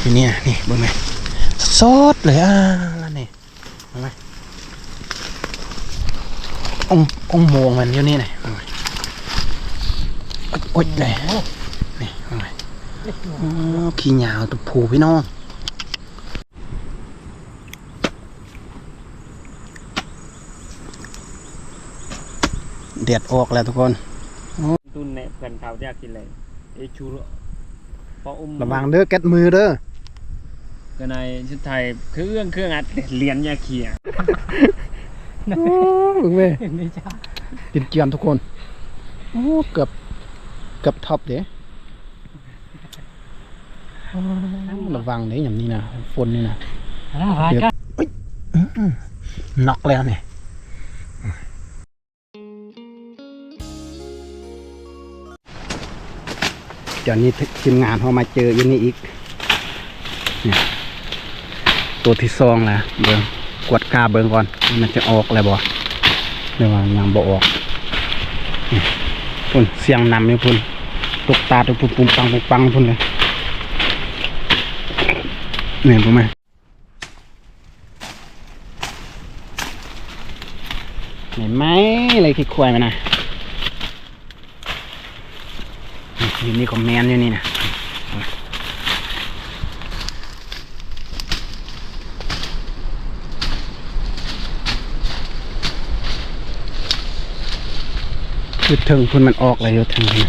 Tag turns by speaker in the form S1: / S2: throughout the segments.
S1: อยู่เนี่ยนี่เบิ่งไหมสดเลยอะแล้วนี่เบิ่งไหมององโมงมันอยู่นี่ไหนเบิ่งไหมโอ๊ยโอ๊ยเลยนี่เบิ่งไหมอ๋อขี้เหงาตัวผูพี่น้องเดือดออกแล้วทุกคน
S2: ตุนในเพื่อนเขาอยากกินอะไรไอชูโรพออุ้ม
S1: ระวังเด้อแก๊สมือเด้อ
S2: ก็ในชุดไทยคือเครื่องเครื่องอัดเหรียญยาเขีย
S1: โอ้เบิ่งเว้ย
S2: ไม่ใช่
S1: กินเกียมทุกคน โอ้เกือบเกือบท็อปเด้โอ้ระวังเด้อย่างนี้นะฝนนี่นะเดี๋ยวอื้อหือน็อกแล้วเนี่ยเดี๋ยวนี้ทีมงานเขามาเจออยู่นี่อีกเนี่ย ตัวที่ซองแหละเบิ้งกวดกาเบิ้งก่อน มันจะออกอะไรบ่เดี๋ยวว่ายังบ่ออกนี่พุ่นเสียงนำอยู่พุ่นตกตาตุกปุ่มปุ่มปังปุ่มปังพุ่นเลยเนี่ยรู้ไหมเห็นไหมอะไรที่ควายมันนะอยู่นี่คอมเมนต์อยู่นี่นะ คือถึงคุณมันออกเลยอยู่ถึงนี่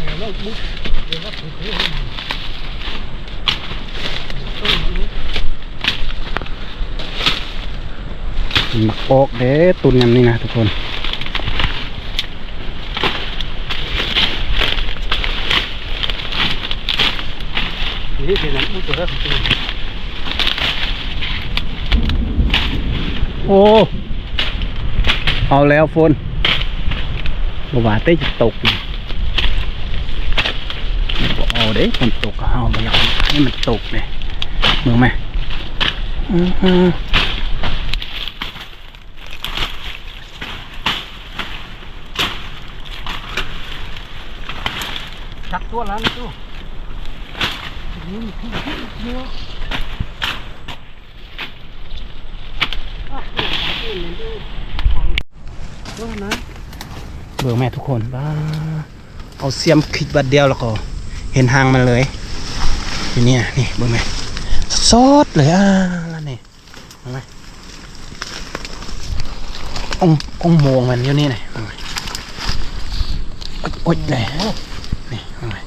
S1: มักออกเด้ตุนยำนี่นะทุกคน
S2: นี่เป็นน้ำอุจจาระตุน
S1: โอ้ เอาแล้วฝน บว่าเต้จะตกนี่บ่เอาเด้ฝนตกก็เอาไปเอาให้มันตกเเบิ่งแม่ทุกคนบ้าเอาเสียมขิดบัดเดียวแล้วก็ เห็นหางมันเลยอยู่เนี่ยนี่เบิ่งแม่สดเลยอะแล้วนี่เบิ่งไหมององโมงมันอยู่นี่ไหนเบิ่งไหมอ๊ยโอ๊ยเลยนี่เบิ่งไหม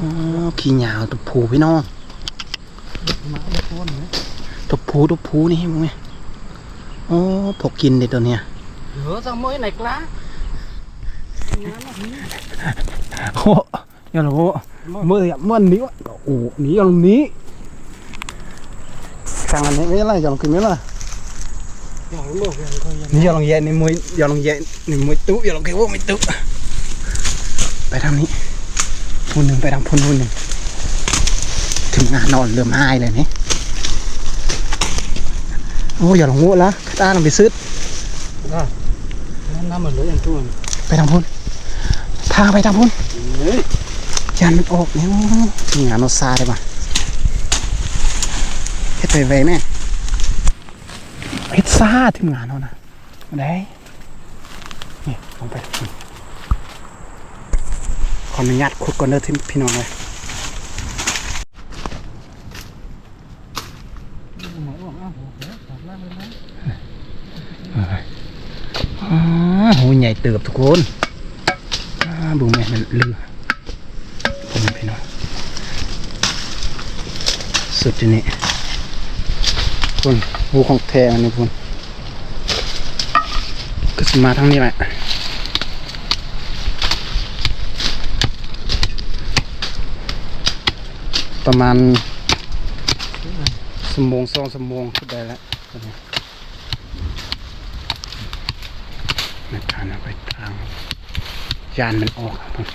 S1: อ๋อขี้เหงาตัวผูพี่น้องตัวผูตัวผูนี่เบิ่งไหมโอ้พกกินเด็ดตัวเนี้ย
S2: เหลือสักมื้อไหนกล้า
S1: โอ้ยาโลเมื่อเมื่อนี้วะโอ้หนีอย่างนี้ทางอันนี้ไม่ไรอย่าลองกินไม่ไร
S2: อย่างเมื่อเพื่อนเขายัง
S1: นี่อย่าลองแย่นี่มวยอย่าลองแย่นี่มวยตุ๊อย่าลองกินว่าไม่ตุ๊ไปทางนี้พูนหนึ่งไปทางพูนพูนหนึ่งถึงงานนอนเริ่มหายเลยนี่โอ้อย่าลองงูละตาลองไปซื้อ
S2: น้ำน้ำมันเหลืออย่างตัว
S1: ไปทางพูน ทางไปทางพูน
S2: เฮ้ย
S1: ยันมันออกเนี่ยงานโนซาได้ปะเฮ็ดไปไวแม่เฮ็ดซาทีมงานเขานะมาได้นี่ลงไปขออนุญาตขุดก่อนเด้อที่พี่น้องเลยอ๋อหูใหญ่เติบทุกคนอ่า บุ้งแม่มันลืมผมพี่น้องสุดที่นี่คุณหูของแท้อันนี้คุณก็สมาทั้งนี้แหละประมาณสมงสองสมงก็ได้แล้วนนี้ไม่ทานเอาไปทาง จานมันออกครับผม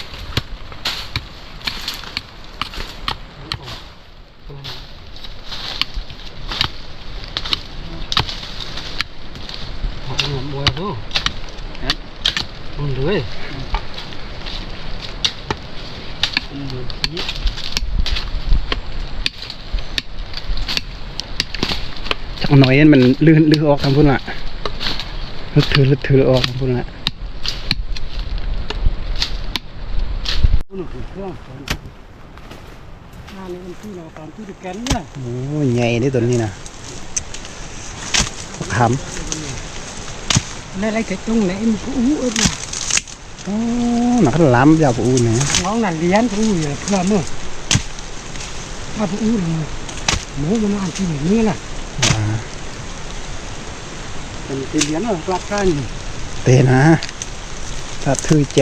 S2: เอาหนุ่มบัวตู้มันเลย
S1: จักหน่อยมันลื่นลื่นออกทางพุ่นละลึกถือลึกถือออกทางพุ่นละ
S3: ช่วงองหน้านี้มันที่เราตามที่แกนเนี่
S4: ย
S1: โอ้ยใหญ่ได้ตัวนี้นะพักขำ
S3: ได้ไรแต่ตรงไหนมันก็อู้เอ็ด
S1: โอ้หนักล้ำยาวปูเนี่ย
S3: น้องน่ะเลี้ยนปู
S1: อ
S3: ยู่
S1: เพื่อนมึงถ้าปูอู้
S3: เลยหมูมันอันที่นี่น่ะเป็
S1: นเลี้ยนหลักการเต
S3: นะถ้า
S1: ทื่
S3: อใจ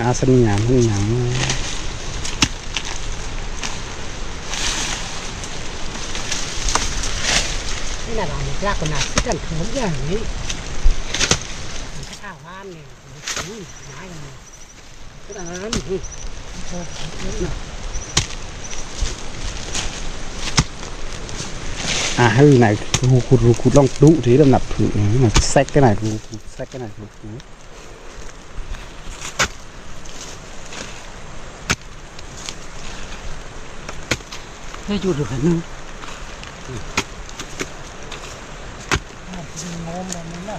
S1: นาสนิยาณสัญญาณ
S3: นี่น่ะเราเป็นยากคนหนที่กันถึงอย่างนี้
S1: ข้าวบ้านเนี่ยไม้เนี่ยก็อันนั้นนี่ บถือมาแซกกันไหนรูขุดแซกกันไหนรูขุด
S3: thế chú được hẳn không ngôm là mình là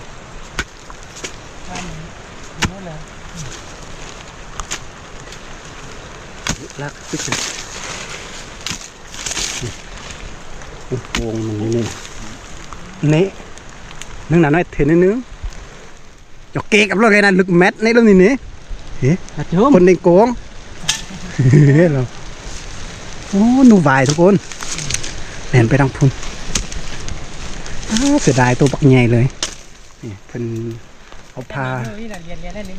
S3: nó là
S1: ลักติ๊ก วงมันนี่นี่นึงหนาน้อยเทนนึงจอกเกกับเราไงนะลึกแมทในเรื่องนี้นี่
S3: à chớm
S1: คนในโกงเราโอ้หนูวายทุกคนแผ่นไปทางพุ่นอ้าวเสียดายตัวปักใหญ่เลยนี่เป็นเอาพา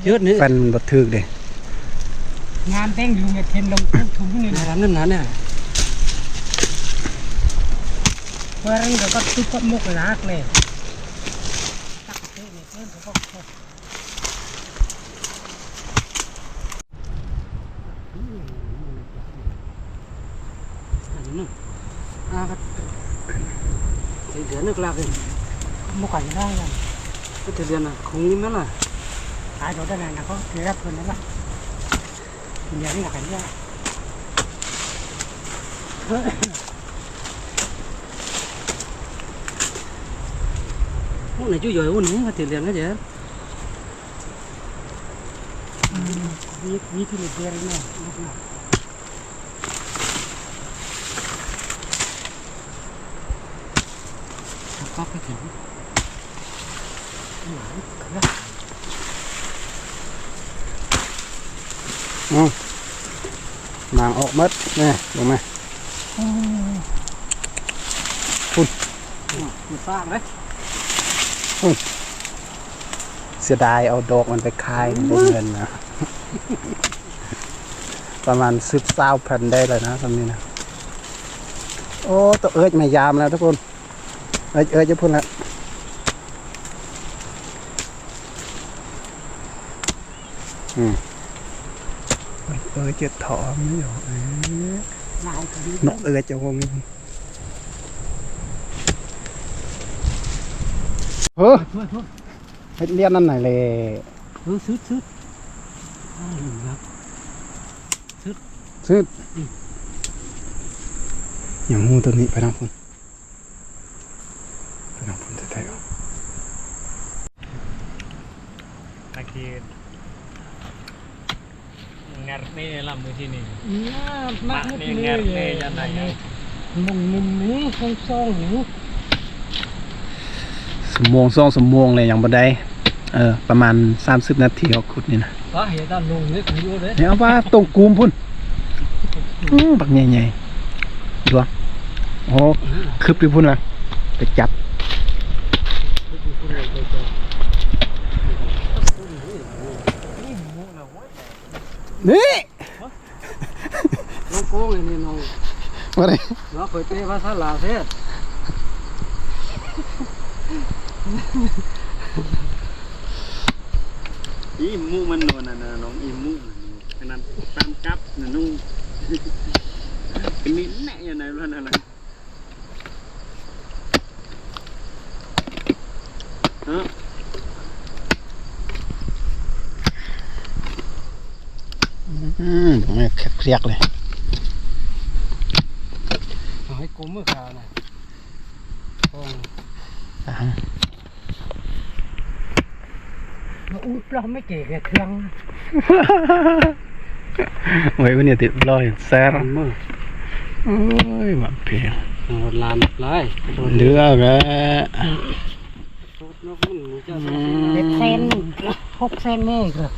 S3: chết nữa
S1: เป็นบัดทึกเด้
S3: ngàn tên dùng cái thiên đồng cũng thúng này làm nên này Qua răng rồi có chút có một cái lát này Tắc cái này thêm có có à thì đến được là cái một cảnh ra là cái thời gian là không như là ai đó đây này là có cái gấp hơn đó là nhấn là cảnh ra Lúc này chú giỏi quá nữa thì liền cái gì Viết viết thì liệt ra nè lúc nào có cái kiểu Mở cửa
S1: อืมนางออกมัดนี่ลงมา
S3: một pha đấy
S1: เสียดายเอาดอกมันไปขายมันได้เงินนะ ประมาณสิบเศร้าพันได้เลยนะตรงนี้นะ โอ้ตัวเอิร์ดมายามแล้วทุกคน เอิร์ดเอิร์ดจะพูดแล้วอืมเอิร์ดเอิร์ดจะถอมไม่หรอเอ้ย
S3: lại cái đi
S1: นกเอิร์ดจะวง เฮ้ยเฮ็ดเลี้ยนนั่นหนเลย
S3: เออซึด
S1: ซืดอ้าวหซืดซึดอย่างงูตัวนี้ไปทางพุ่นไปทางพุ่นได้เห
S2: รอกอากีงารเน่ลำมือที่นี่
S3: งาร
S2: เน่งาด
S3: เน่
S2: ยั
S3: นไหนมุมมุ่มนี้ข้างซ่องนี้
S1: สมงสองสมงเลยอย่างบันไดเออประมาณ 30 นาทีเขาขุดนี่นะ
S3: có hiện ta nùng đấy cũng vô đấy
S1: เนี่ยเอาว่าตรงกูมพุ่นอื้อบักใหญ่ๆดวงโอ้คืบไปพุ่นละไปจับนี่
S3: น้องโก้งไอ้นี่น้อง
S1: ว่าได
S3: nó phải tê vào sao là thế
S2: อีมูมันนอนน่ะนะน้องอีมูขนาดตามกับน่ะนุ่งเป็นนี่แน่ยังไงรู้นั่นน่ะฮะ
S1: อืมผมไม่เรียกเลย
S3: nó út ra mấy kể cái thương
S1: ไว้วันนี้ติดรอยแซ่บ
S3: còn mơ
S1: โอ้ยมาเพียง
S3: rồi làm lại
S1: เหลือแก
S3: nó cũng cho đẹp sen hốc sen mê kìa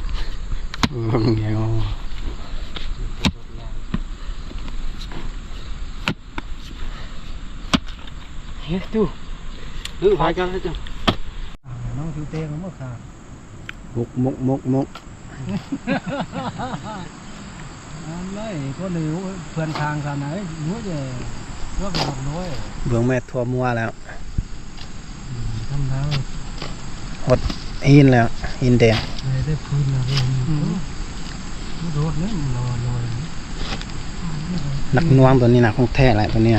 S1: เบิ่งเดียว
S3: hết chú đừng phải cho hết chú nó chú tê nó mất khả
S1: มกมกมกมก
S3: ไม่ก็หนูเพื่อนทางกันไหนรู้
S1: เยอะก็หลับน้อยเบื้องแม่ทั่วมัวแล้ว
S3: ทำแล้ว
S1: หดหินแล้วหินแดง
S3: ได้พื้นแล้วรถนี่รอลอย
S1: หนักน่วงตัวนี้หนักขงแท้อะไรตัวเนี้ย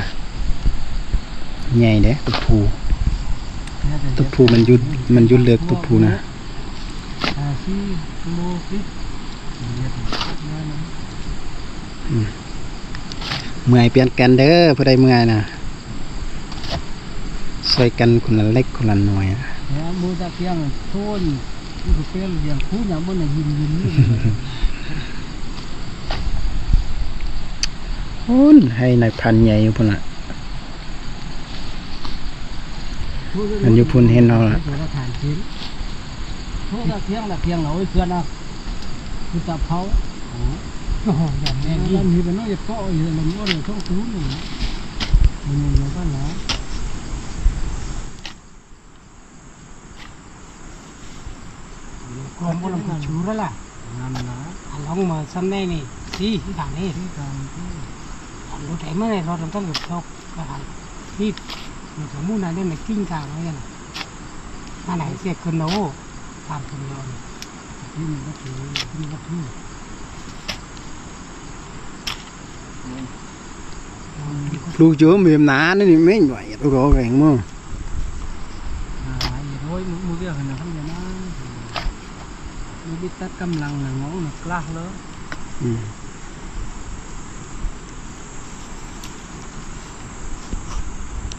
S1: ใหญ่เด้ตุูตุูมันยุดมันยุดเลือกตุูนะ กผูนะ
S3: à si mô kít nhiệt nha nó
S1: เมื่อยเปลี่ยนกันเด้อผู้ใดเมื่อยนะช่วยกันคนละเล็กคนละน้อยนะ
S3: Dạ, mua ra kia là thôn cái cái kia là điểm phú nhà bên này nhìn nhìn như
S1: พุ่นให้นายพันใหญ่อยู่พุ่นอะ Anh vô phun hen nào là-
S3: là thản chiến thô ra kia là kia là ôi kia nào người ta pháo Ồ, giảm nghe đi làm gì mà nó giật cọ gì là nó được không cứu nữa mình nhìn nó có lá còn có làm chú đó là làm lá anh ông mà xăm này nè đi cái thằng này cái thằng anh lúc đấy mới này nó đang được chọc cái thằng đi mình phải mua này nên là kinh càng nó vậy này anh này sẽ cân nấu làm cân nấu kinh nó thì kinh nó thì
S1: ลูกเยอะมีมนานี่นี่ไม่ไหวตัวรอแรงมั้ง
S3: à vậy thôi mua mua việc là không được nó biết tắt cầm lăng là ngó là class lớn
S1: อืม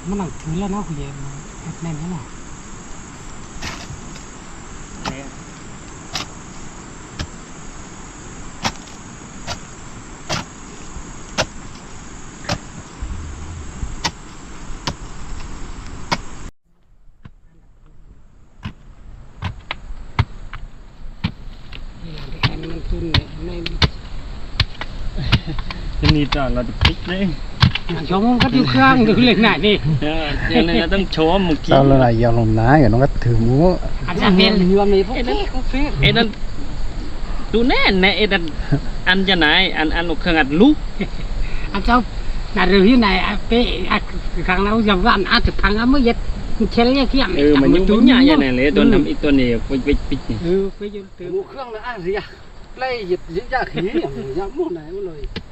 S3: มันหนังถือแล้วเนาะคุณยายแบบแน่นไหมล่ะ em nó tuôn này này
S2: นี่ตอนเราจะพลิกเลย
S3: cho mong cắt yêu khang được lên này đi
S2: เออเดี๋ยวเราต้องโชว์เมื่อกี้
S1: เจ้าละลายยาวลงน้าอย่าน้องก็ถือหมู
S3: anh ra bên nhiều này phúc phép phúc phép
S2: ไอ้นั่นดูแน่แน่ไอ้นั่นอันจะไหนอันอันเครื่องอัดลูก
S3: anh cháu là rồi như này à bé à khang nào giờ vạn à thực thằng mới giật chén cái kia
S2: เออมันยังไม่ใหญ่ยังไงเลยตัวทำอีกตัวนี้ไปไปปิดนี่
S3: ừ bây giờ từ một khang là à gì à lấy giật giật ra khí ra mua này mua lời rồi tôi tôi là buộc
S2: คุณยนต์มันตัดนี่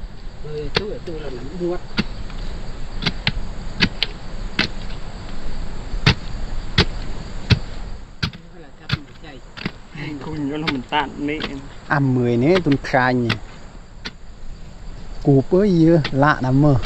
S1: อ่ำมือนี่ตุนคายนี่กูเปื้อเยอะละน้ำมือ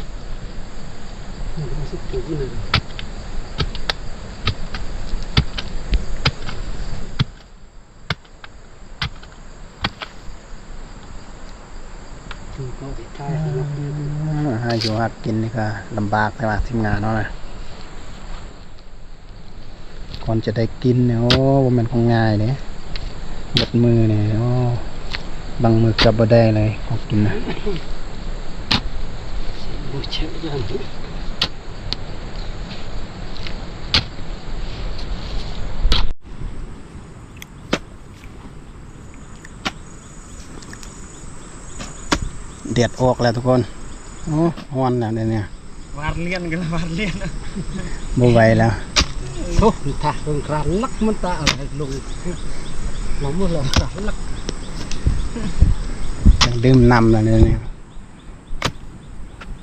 S1: ให้อยู่หักกินนี่ก็ลำบากใช่ไหมทีมงานเนาะนะก่อนจะได้กินเนี่ยโอ้ว่ามันคงง่ายเนี่ยบดมือเนี่ยโอ้บางมือกับบ่ได้เลยของกินนะ เดือดออกแล้วทุกคนโอ้ฮอนแล้วเดี๋ยวนี้
S2: วาดเลียนกันละวาดเลียน
S1: บ่ไหวแล้ว
S3: โอ้ถ้าเรื่องกลางลักมันตาอะไรลงเราเมื่อเรากลางลัก
S1: อยากดื่มน้ำแล้วเดี๋ยวนี้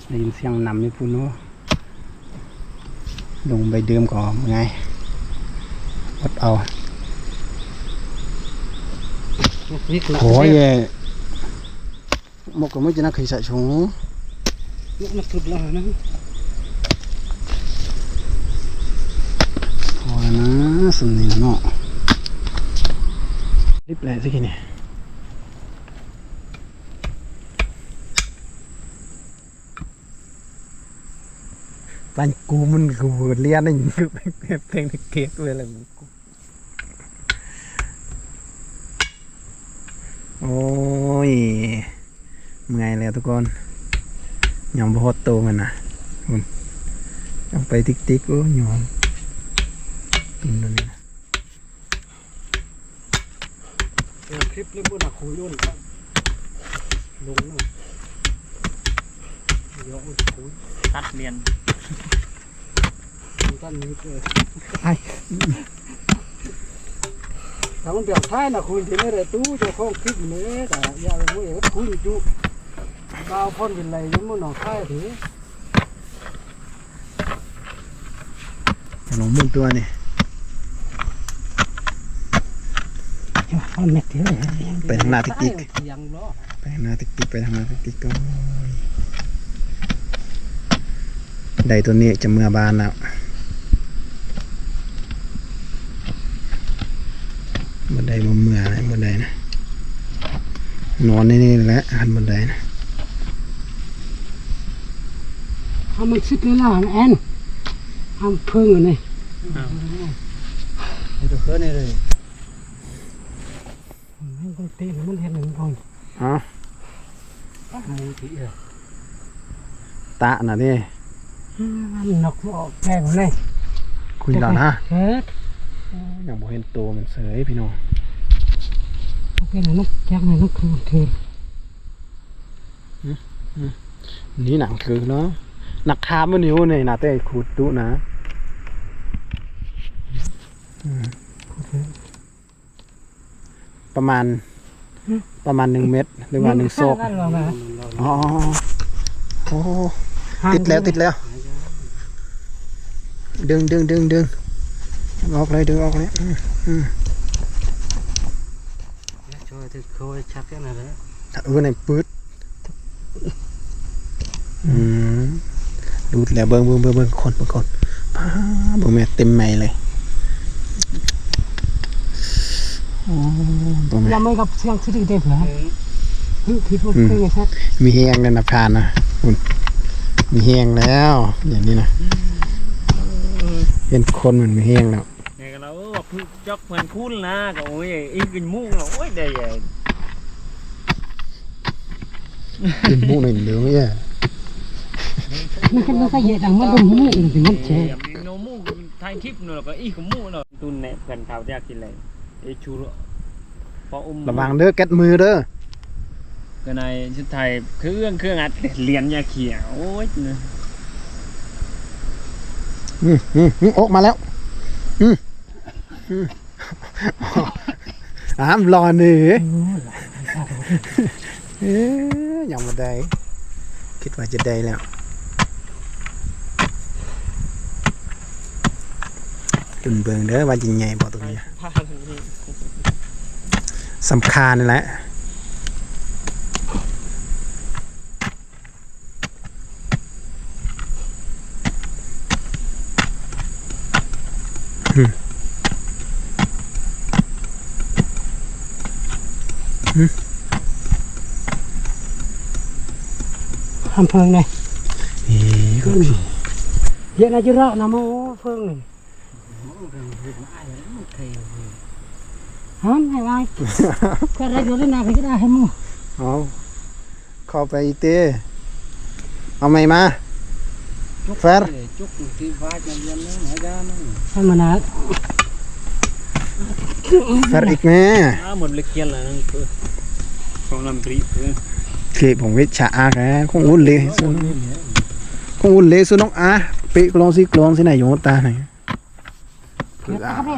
S1: ได้ยินเสียงน้ำนี่พูดเนาะลงไปดื่มก่อนไงอดเอา
S3: นี่คือ
S1: โอ้ย một cái mấy cái nó khỉ chạy xuống
S3: นี่มันสุดแล้วนะ
S1: thôi nó sừng này nó clip lại thế kia này bánh cú mình cú vừa liên này cứ phèn phèn cái kia về là cú ôi ngày lẹ tụi con nhóm vào hot tô mình à trong bay tích tích của nhóm ตุนนั่นนี่นะ
S3: คลิปเล่มบนหนักคุยด้วยครับลงนะเดี๋ยวคุย
S2: ตัดเลียน
S3: ท่านนี้เลยถ้ามันเปียกท้ายนะคุยที่ไม่ได้ตู้เจ้าของคลิปนี้แต่อย่าไปพูดอย่างคุยจุดาวพ่นเป็นไรยั งมันหนองท้ายถือ
S1: ขนมมุนตัวนี่
S3: พ่นเม็ดเดียว
S1: ไปทางหน้าติ๊กติ๊ก
S3: ยังล้อ
S1: ไปทางหน้าติ๊กติ๊กไปทางหน้าติ๊กติ๊กก็ได้ตัวนี้จะเมื่อบานแล้วบันไดมาเมื่ออะไรบันไดนะนอนนี่นี่แหละหันบันไดนะ
S3: ทำมันซิดเลยล่ะแอนทำพึ่งอันนี้เดี๋ยวเพื่อนนี่เลยมันต้องตีมันเห็นหนึ่งคน
S1: อ๋อ
S3: มูตีเออ
S1: ตะน่ะนี่
S3: มันนกออกแป้งเลย
S1: คุยแล้วนะ
S3: เฮ้ย
S1: อย่างบ่เห็นตัวมันเสยพี่น้อง
S3: โอเคนะนกแจ้งเลยนกคือคือ
S1: นี่หนังคือเนาะ หนักคามมันอยู่ในนาเต้ขุดตุนะอืมประมาณ ประมาณหนึ่งเมตรหรือว่าหนึ่งโซก
S3: นั่นหรอนะ
S1: อ๋อโอ้ติดแล้วติดแล้ว ดึงดึงดึงดึงออกเลยดึงออกเลยอืม
S3: ช่วยถึงช่วยชักแค่ไหนเลย
S1: ถ้าเออในปืดอืม ดูดแล้วเบิ่งเบิ่งเบิ่งเบิ่งคนเบิ่งคนป้าเบิ่งแม่เต็มใหม่เลยโอ้เบิ่งแม่
S3: ยังไม่กับเสียงที่ดีเด็ดเหรอคือคิดว่าเป็นไงครับ
S1: มีแห้งแล้วนะพานนะคุณมีแห้งแล้ว อย่างนี้นะเป็นคนเหมือนมีแห้งแล้ว
S2: ไงกันแล้วว่าพึ่งจอกมันคุ้นนะก็โอ้ยอีกกินมุ้งแล้วโอ้ยได้ใหญ่
S1: กินบุ้งหนึ่งเดียวเนี่ย
S3: มันก็ไม่ใช่เยอะดังมันโดนมืออื่นถึงมันเจ็บ
S2: โนมุ้งทายคลิปนู่นแล้วก็อีกมุ้งเนาะตุนเนี่ยกันข่าวจะกินอะไรไอชูรพออุ้ม
S1: ระวังเด้อแก๊สมือเด้อ
S2: ก็ในชุดไทยเครื่องเครื่องอัดเหรียญยาเขียวโอ้ย
S1: อืมอืมอืมออกมาแล้ว อืมอืมอ้ามรอหนึ่งเอ๊ะยังไม่ได้ คิดว่าจะได้แล้ว จุนเบิงเด้อว่าจริงไงบอกตรงนี้
S2: พานี่
S1: สำคัญนี่แหละ
S3: ทำเพิงเลย
S1: นี่ก็พี่
S3: เยอะนะจะระนะโมเพิงเลย ฮะไม่ไหวก็ได้อยู่ด้วยนะก็ได้ให้มู
S1: เอาเข้าไปอีกตีเอาไม่มาแฟร์
S3: ให้มานนะ
S1: แฟร์อีกแม่
S2: หมดเล็กเกียนแล้วนั่ของลำบรีเกผ
S1: มเวชาแกคงอุ่นเลยคงอุ่นเลยสุน้องอา
S3: เปะกลองสิ
S1: กลองสิไหนอยู่ตาไหน
S3: คร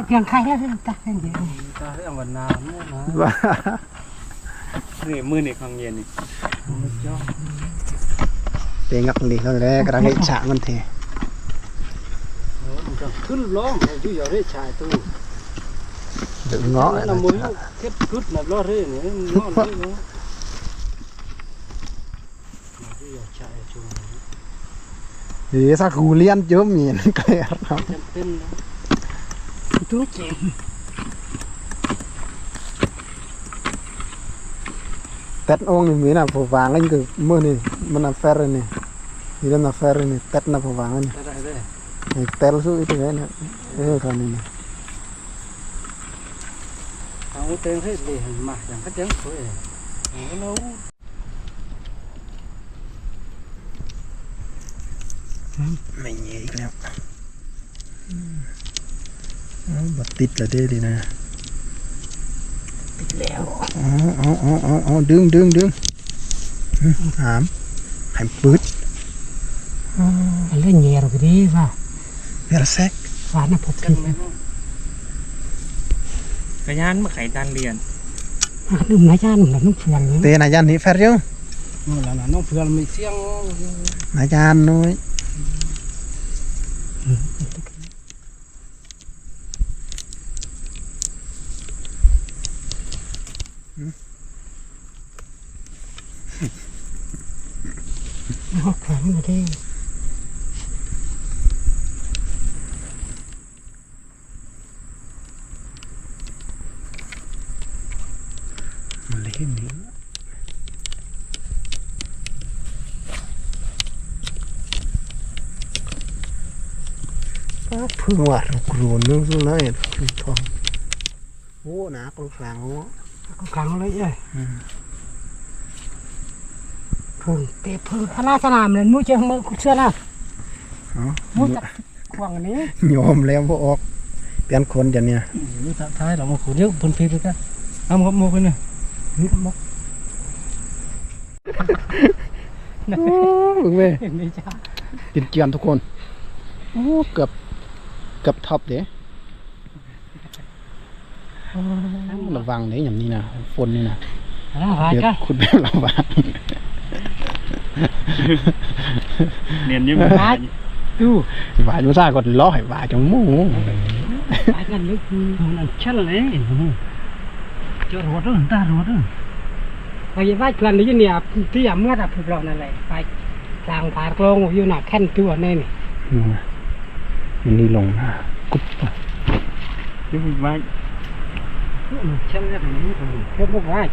S3: เพียงใครแล้วตาเพียงเดียวตาเรื่องวันนาเนี่ยนะ
S1: và
S2: นี่มือนี่ของเย็นนี่
S1: để ngập đi thôi đấy cái đấy chả mình thế
S3: ขึ้นร้องอยู่อย่าได้ชายตู้
S1: đừng ngó
S3: น้ำมันเก็บขึ้นน่ะรอเรื่อยนี่งอนเลยเนาะอยู่อย่าชายช่วง
S1: thì sao cù liên chớm nhìn cái lắm
S3: จำเป็นนะตัวเจ๋ง
S1: tết ông thì mới là phổ vàng anh cứ mưa này mình là phê rồi này thì là phê rồi này tết là phổ vàng này
S3: อะไรได้
S1: này tết là số ít thế này ê thôi này này
S3: เอาเต็งให้เลยมาอย่างก็จังสวยเอาแล้ว
S1: mình nghĩ lắm bật tít là đây đi nè
S3: ติดแล้ว
S1: อ๋ออ๋ออ๋ออ๋อดึงดึงดึงอืมหามหามปืด
S3: เล่นเงี้ยเราก็ดีว่า
S1: เวลาแซก
S3: ว่าน่ะพบกันไหม
S2: กระยานมาไขตังเรียน
S3: นุ่มนายจานนุ่มนุ่มเฟืองนี่
S1: เตนายานนี่แฟร์ยัง
S3: นู่นแล้วนะน้องเฟืองมีเสียง
S1: นายานน้อย
S3: หกครั้งมาดี
S1: มันเล่นนี่เพิ่งว่าเรากลัวนึงสุดเลยคือทองโอ้หนากลางกลางโอ้
S3: ก็ครั้งเลยเอ้ยเพิ่งเตะเพิ่งพนาสนามเลยมูเจ้ามือคุณเชื่อนะ
S1: อ๋อ
S3: มูจับขวางนี้
S1: ยอมแล้วพอออกเปลี่ยนคนจะเนี่ย
S3: นี่ท้ายเรามาขุดเยอะบนพีไปกันเอาหมกหมกไปเนี่ยนี่หมก
S1: มึงเว้ย
S3: เห็นไหมจ้า
S1: กินเกียนทุกคนโอ้เกือบเกือบท็อปเด้ระวังเด้อย่างนี้นะฝนนี่นะ
S3: แล้วหาย
S1: เดี๋ยว
S3: กัน
S1: คุณแบบระวัง
S2: เรียนอยังไง
S3: ดู
S1: ว่าอยู่ซ่าก็ล้อให้ว่าจังหมู
S3: หายกันลึกมันชันเลยเจอรถด้วยตารถด้วยไปยังว่าชวนนี่เนี่ยที่ยามเมื่อแบบเรานั่นแหละไปกลางผากลงอยู่หนักแค่นตัวนี่นี่
S1: นี่นะมันนี่ลงนะกุ๊บ
S2: ที่ผมว่า
S3: ชันแบบนี้เรียกว่า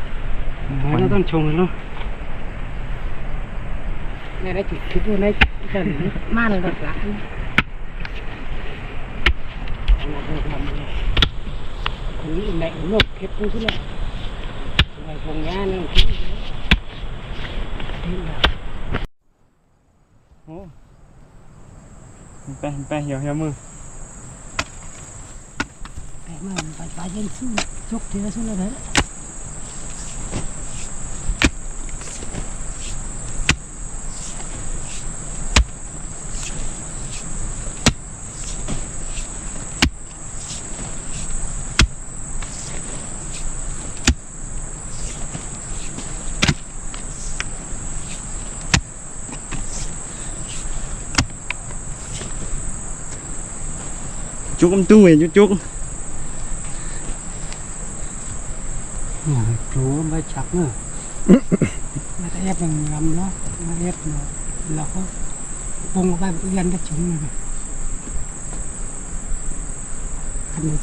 S3: เราต้องชงเนาะในได้จุดคิดว่าในจะมาเลยแบบละคนนี้ในนกเก็บผู้ที่ละในพงงานนั่นคือ
S2: โอ้ไปไปเหี่ยวเหี่ยวมือ
S3: แต่เมื่อไปไปยังสู้ชกทีละสู้เลย
S2: จุกมตู้เห็นจุกจุก
S3: ครูไม่ชักเนอะ มาเอฟมันงำเนาะมาเอฟเนาะเราก็ปงไปเรียนได้ถึงเลยคัน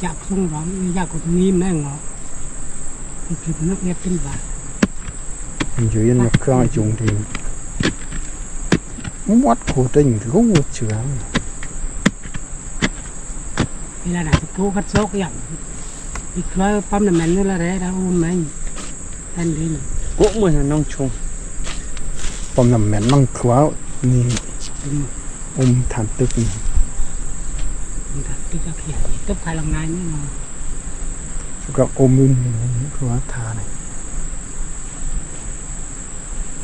S3: จับส่งร้องยากกว่านี้แม่งเหรอคือนักเอฟเป็นบาท
S1: มันอยู่ยันเครื่องไอ้จุงทีวัดโคตรยิ่ง ก็วัดเชือง
S3: เวลาไหนกูกัดโซกอย่างอีกร้อยปั๊มน้ำมันนี่ละเด้แล้วอุ้มแม่งท่านดีนะ
S2: โก้มือน้องชง
S1: ปอมน้ำแม่นมั่งขวาวนี่
S3: เป็น
S1: อมฐานตึกนี่
S3: มันก็ที่จะเขียนตุ๊บใครลงงานนี่เนาะ
S1: สุกับอมอึนขวาทานี่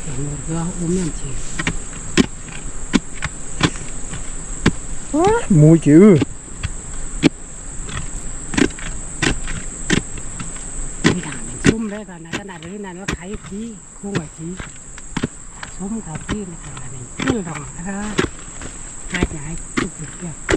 S3: เ một cái ôm em chỉ
S1: หมูจื้อ
S3: ซุ้มได้ขนาดขนาดนี้นั่นว่าไข่ผีคู่กัไข่ขี้วมกับที่ในข
S2: นา
S3: ดนี้ขึ้นลงนะครับหายหายสุดๆเลย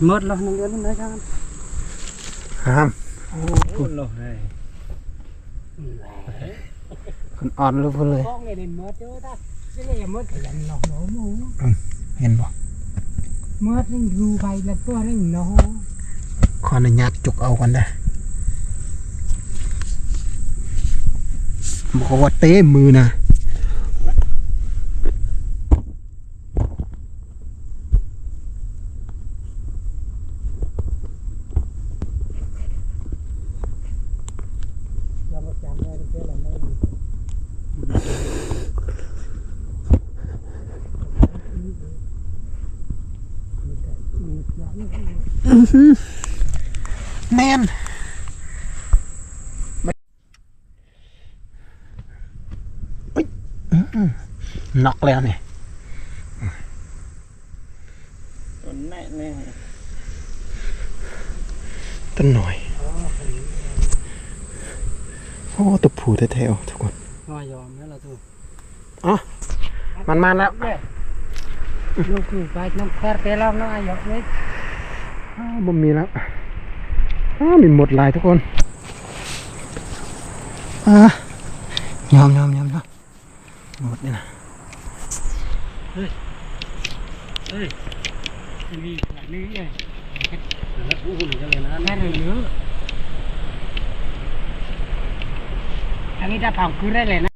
S3: mệt lắm nó lên đấy kan
S1: ห้าม
S2: พูดหรอไง
S1: คนอ่อนรู้พุ่นเลย
S3: con này thì mệt chứ ta cái này mệt cái lần nó nó mù
S1: เห็นบ่
S3: mệt nên dù bay là tôi nên nó
S1: ขออนุญาตจกเอาก่อนได้บอกว่าเต้มือนะ
S3: cho nó chạm ra cái là nó Ừ,
S1: แน่นเอ้ยอื้อหือน็อกแล้วเนี่ย
S2: ต้นแน่แน่
S1: ต้นหน่อยโอ้ตัวผูแท้ๆทุกคน
S3: Ngoài giòm nữa là thôi
S1: มันมาแล้ว
S3: nó cứ phải nó khoe cái lắm nó ai giọt đấy
S1: อ้าว บ่มีแล้วอ้าวมีหมดลายทุกคนอ่ายอมยอมยอมยอมหมดนี่นะ
S3: đi lại đi này
S2: แล้วพูดกันเลยนะ
S3: cái này nữa anh ấy đã phòng cứ đây này